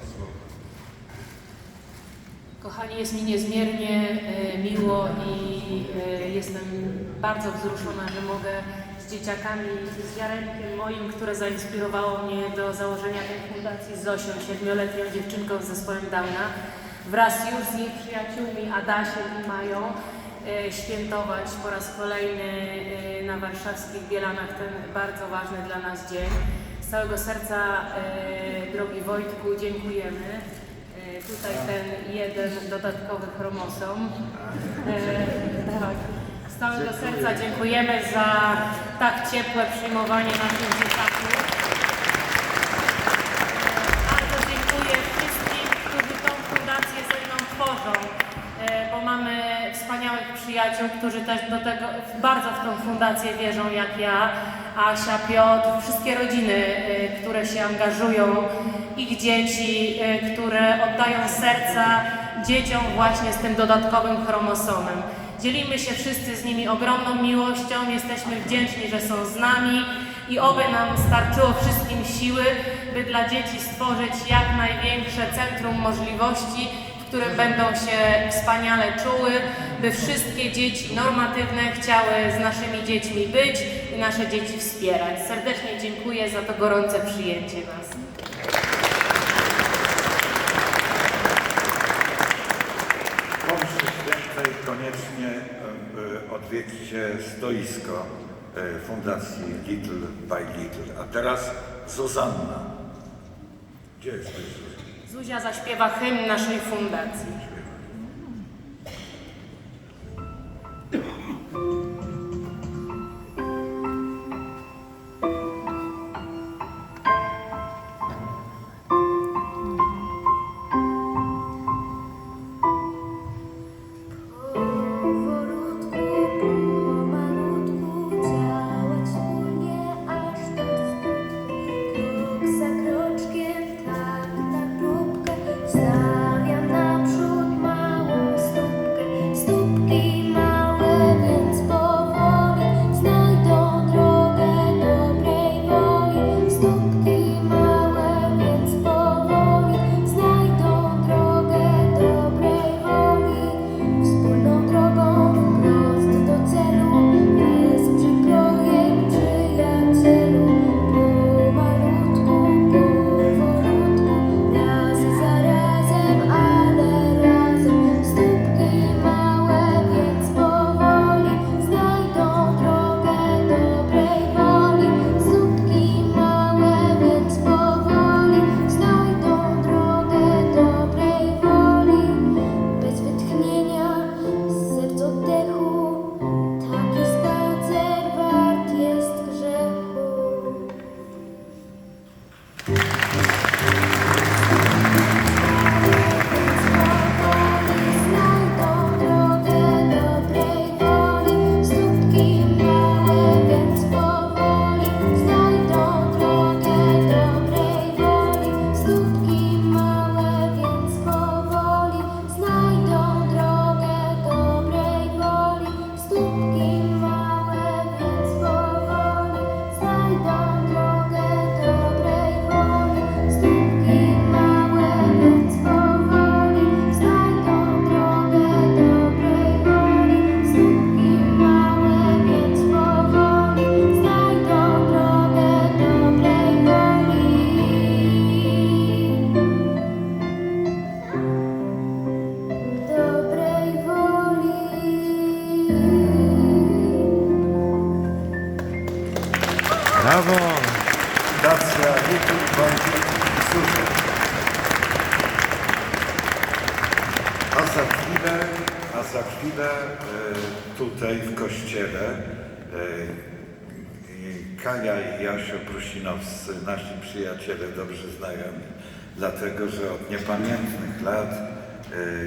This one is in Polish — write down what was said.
słowo. Kochani, jest mi niezmiernie e, miło i e, jestem bardzo wzruszona, że mogę z dzieciakami, z Jarenkiem moim, które zainspirowało mnie do założenia tej fundacji z Zosią, siedmioletnią dziewczynką z zespołem Downa, wraz już z jej przyjaciółmi Adasiem i Mają e, świętować po raz kolejny na warszawskich Bielanach ten bardzo ważny dla nas dzień. Z całego serca, e, drogi Wojtku, dziękujemy. E, Tutaj ten jeden dodatkowy chromosom. E, tak. Z całego serca dziękujemy za tak ciepłe przyjmowanie naszych dzieciaków. E, Bardzo dziękuję wszystkim, którzy tą fundację ze mną tworzą, e, bo mamy wspaniałych przyjaciół, którzy też do tego bardzo w tą fundację wierzą, jak ja, Asia, Piotr, wszystkie rodziny, e, które się angażują, ich dzieci, e, które oddają serca dzieciom właśnie z tym dodatkowym chromosomem. Dzielimy się wszyscy z nimi ogromną miłością, jesteśmy wdzięczni, że są z nami i oby nam starczyło wszystkim siły, by dla dzieci stworzyć jak największe centrum możliwości, w którym będą się wspaniale czuły, by wszystkie dzieci normatywne chciały z naszymi dziećmi być i nasze dzieci wspierać. Serdecznie dziękuję za to gorące przyjęcie nas. Świętej koniecznie e, odwiedźcie stoisko e, Fundacji Little by Little. A teraz Zuzanna. Gdzie jesteś? Zuzia zaśpiewa hymn naszej fundacji. Brawo! Little. Super. A za chwilę, a za chwilę tutaj w kościele e, i Kaja i Jasio Prusinowscy, nasi przyjaciele dobrze znajomi, dlatego że od niepamiętnych lat e,